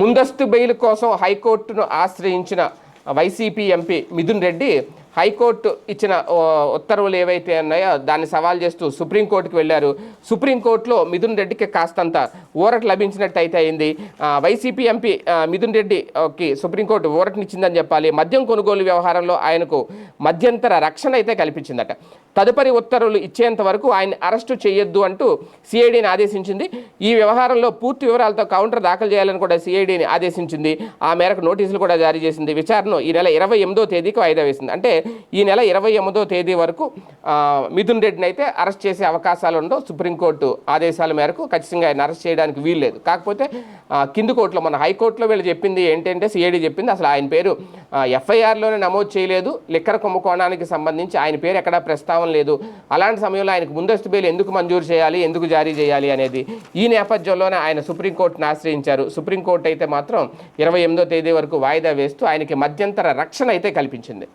ముందస్తు బెయిల్ కోసం హైకోర్టును ఆశ్రయించిన YCP MP Mithun Reddy high court ఇచ్చిన ఉత్తర్వులు ఏవైతే ఉన్నాయో దాన్ని సవాల్ చేస్తూ సుప్రీంకోర్టుకు వెళ్ళారు. సుప్రీంకోర్టులో మిథున్ రెడ్డికి కాస్తంత ఊరట లభించినట్టు అయితే అయింది. వైసీపీ ఎంపీ మిథున్ రెడ్డికి సుప్రీంకోర్టు ఊరటనిచ్చిందని చెప్పాలి. మద్యం కొనుగోలు వ్యవహారంలో ఆయనకు మధ్యంతర రక్షణ అయితే కల్పించిందట. తదుపరి ఉత్తర్వులు ఇచ్చేంత వరకు ఆయన అరెస్టు చేయొద్దు అంటూ సిఐడిని ఆదేశించింది. ఈ వ్యవహారంలో పూర్తి వివరాలతో కౌంటర్ దాఖలు చేయాలని కూడా సిఐడిని ఆదేశించింది. ఆ మేరకు నోటీసులు కూడా జారీ చేసింది. విచారణ ఈ నెల ఇరవై ఎనిమిదో తేదీకి వాయిదా వేసింది. అంటే ఈ నెల ఇరవై ఎనిమిదో తేదీ వరకు మిథున్ రెడ్డిని అయితే అరెస్ట్ చేసే అవకాశాలు ఉండవు. సుప్రీంకోర్టు ఆదేశాల మేరకు ఖచ్చితంగా ఆయన అరెస్ట్ చేయడానికి వీల్లేదు. కాకపోతే కింది కోర్టులో మన హైకోర్టులో వీళ్ళు చెప్పింది ఏంటంటే సిఐడి చెప్పింది. అసలు ఆయన పేరు ఎఫ్ఐఆర్లోనే నమోదు చేయలేదు. లిక్కర్ కుంభకోణానికి సంబంధించి ఆయన పేరు ఎక్కడా ప్రస్తావన లేదు. అలాంటి సమయంలో ఆయనకు ముందస్తు బెయిల్ ఎందుకు మంజూరు చేయాలి ఎందుకు జారీ చేయాలి అనేది ఈ నేపథ్యంలోనే ఆయన సుప్రీంకోర్టును ఆశ్రయించారు. సుప్రీంకోర్టు అయితే మాత్రం ఇరవై ఎనిమిదో తేదీ వరకు వాయిదా వేస్తూ ఆయనకి మధ్యంతర రక్షణ అయితే కల్పించింది.